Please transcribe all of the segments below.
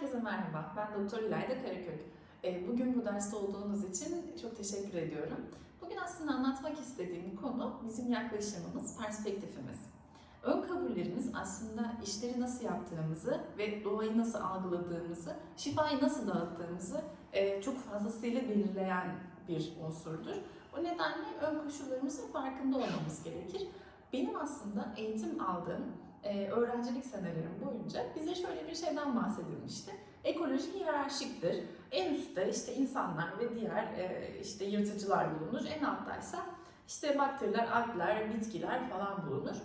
Herkese merhaba, ben Doktor İlayda Karakök. Ee, Bugün bu derste olduğunuz için çok teşekkür ediyorum. Bugün aslında anlatmak istediğim konu bizim yaklaşımımız, perspektifimiz. Ön kabullerimiz aslında işleri nasıl yaptığımızı ve doğayı nasıl algıladığımızı, şifayı nasıl dağıttığımızı e, çok fazlasıyla belirleyen bir unsurdur. O nedenle ön koşullarımızın farkında olmamız gerekir. Benim aslında eğitim aldığım e, öğrencilik senelerim boyunca bize şöyle bir şeyden bahsedilmişti. Ekoloji hiyerarşiktir. En üstte işte insanlar ve diğer e, işte yırtıcılar bulunur. En alttaysa işte bakteriler, algler, bitkiler falan bulunur.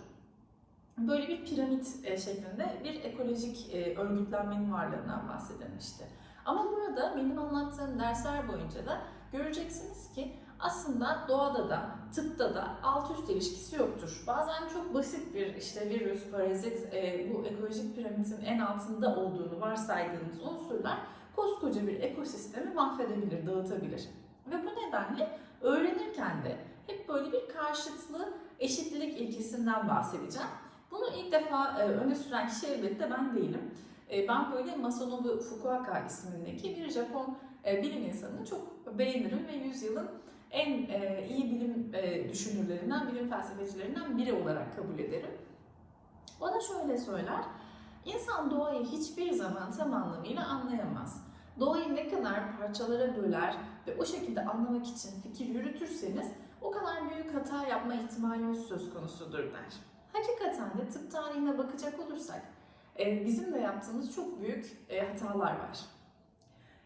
Böyle bir piramit e, şeklinde bir ekolojik e, örgütlenmenin varlığından bahsedilmişti. Ama burada benim anlattığım dersler boyunca da göreceksiniz ki aslında doğada da, tıpta da alt üst ilişkisi yoktur. Bazen çok basit bir işte virüs, parazit, e, bu ekolojik piramidin en altında olduğunu varsaydığınız unsurlar koskoca bir ekosistemi mahvedebilir, dağıtabilir. Ve bu nedenle öğrenirken de hep böyle bir karşıtlı eşitlik ilkesinden bahsedeceğim. Bunu ilk defa e, öne süren kişi elbette ben değilim. E, ben böyle Masanobu Fukuoka ismindeki bir Japon e, bilim insanını çok beğenirim ve yüzyılın en e, iyi bilim e, düşünürlerinden, bilim felsefecilerinden biri olarak kabul ederim. O da şöyle söyler, insan doğayı hiçbir zaman tam anlamıyla anlayamaz. Doğayı ne kadar parçalara böler ve o şekilde anlamak için fikir yürütürseniz o kadar büyük hata yapma ihtimaliniz söz konusudur der. Hakikaten de tıp tarihine bakacak olursak e, bizim de yaptığımız çok büyük e, hatalar var.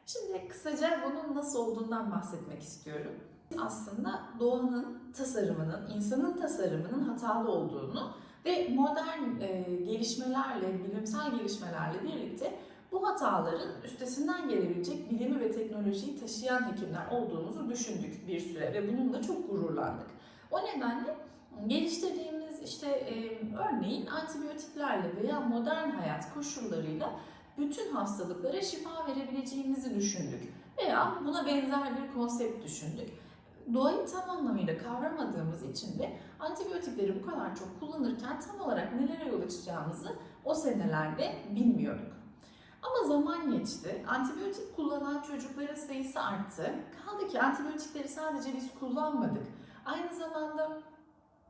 Şimdi kısaca bunun nasıl olduğundan bahsetmek istiyorum aslında doğanın tasarımının, insanın tasarımının hatalı olduğunu ve modern e, gelişmelerle, bilimsel gelişmelerle birlikte bu hataların üstesinden gelebilecek bilimi ve teknolojiyi taşıyan hekimler olduğumuzu düşündük bir süre ve bununla çok gururlandık. O nedenle geliştirdiğimiz işte e, örneğin antibiyotiklerle veya modern hayat koşullarıyla bütün hastalıklara şifa verebileceğimizi düşündük veya buna benzer bir konsept düşündük doğayı tam anlamıyla kavramadığımız için de antibiyotikleri bu kadar çok kullanırken tam olarak nelere yol açacağımızı o senelerde bilmiyorduk. Ama zaman geçti. Antibiyotik kullanan çocukların sayısı arttı. Kaldı ki antibiyotikleri sadece biz kullanmadık. Aynı zamanda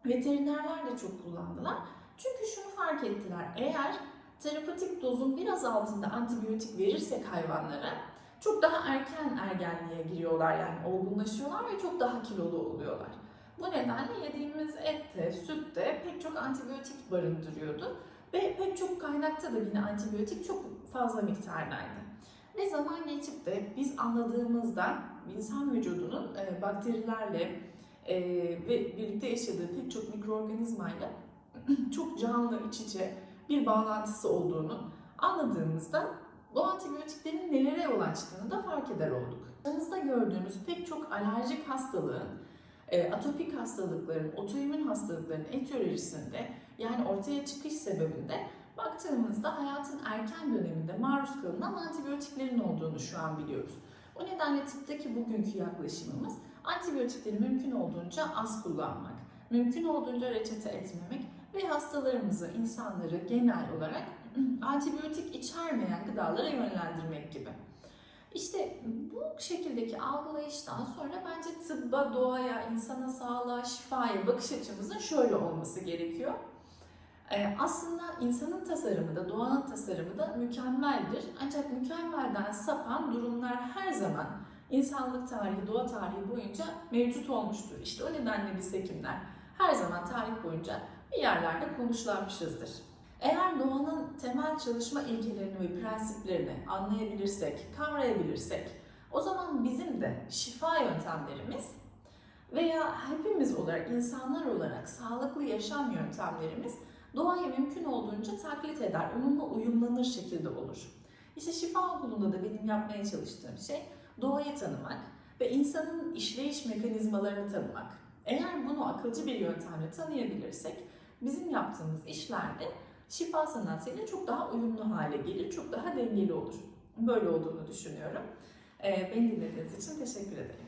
veterinerler de çok kullandılar. Çünkü şunu fark ettiler. Eğer terapetik dozun biraz altında antibiyotik verirsek hayvanlara çok daha erken ergenliğe giriyorlar yani olgunlaşıyorlar ve çok daha kilolu oluyorlar. Bu nedenle yediğimiz ette, sütte pek çok antibiyotik barındırıyordu ve pek çok kaynakta da yine antibiyotik çok fazla miktardaydı. Ve zaman geçip de biz anladığımızda insan vücudunun e, bakterilerle e, ve birlikte yaşadığı pek çok mikroorganizmayla çok canlı iç içe bir bağlantısı olduğunu anladığımızda bu antibiyotiklerin nelere yol açtığını da fark eder olduk. Aranızda gördüğünüz pek çok alerjik hastalığın, e, atopik hastalıkların, otoimmün hastalıkların etiyolojisinde yani ortaya çıkış sebebinde baktığımızda hayatın erken döneminde maruz kalınan antibiyotiklerin olduğunu şu an biliyoruz. O nedenle tıptaki bugünkü yaklaşımımız antibiyotikleri mümkün olduğunca az kullanmak, mümkün olduğunca reçete etmemek ve hastalarımızı, insanları genel olarak antibiyotik içermeyen gıdalara yönlendirmek gibi. İşte bu şekildeki algılayıştan sonra bence tıbba, doğaya, insana sağlığa, şifaya bakış açımızın şöyle olması gerekiyor. Ee, aslında insanın tasarımı da, doğanın tasarımı da mükemmeldir. Ancak mükemmelden sapan durumlar her zaman insanlık tarihi, doğa tarihi boyunca mevcut olmuştur. İşte o nedenle biz hekimler her zaman tarih boyunca bir yerlerde konuşlanmışızdır. Eğer doğanın temel çalışma ilkelerini ve prensiplerini anlayabilirsek, kavrayabilirsek, o zaman bizim de şifa yöntemlerimiz veya hepimiz olarak, insanlar olarak sağlıklı yaşam yöntemlerimiz doğaya mümkün olduğunca taklit eder, onunla uyumlanır şekilde olur. İşte şifa okulunda da benim yapmaya çalıştığım şey doğayı tanımak ve insanın işleyiş mekanizmalarını tanımak. Eğer bunu akılcı bir yöntemle tanıyabilirsek bizim yaptığımız işlerde şifa sanatıyla çok daha uyumlu hale gelir, çok daha dengeli olur. Böyle olduğunu düşünüyorum. Beni dinlediğiniz için teşekkür ederim.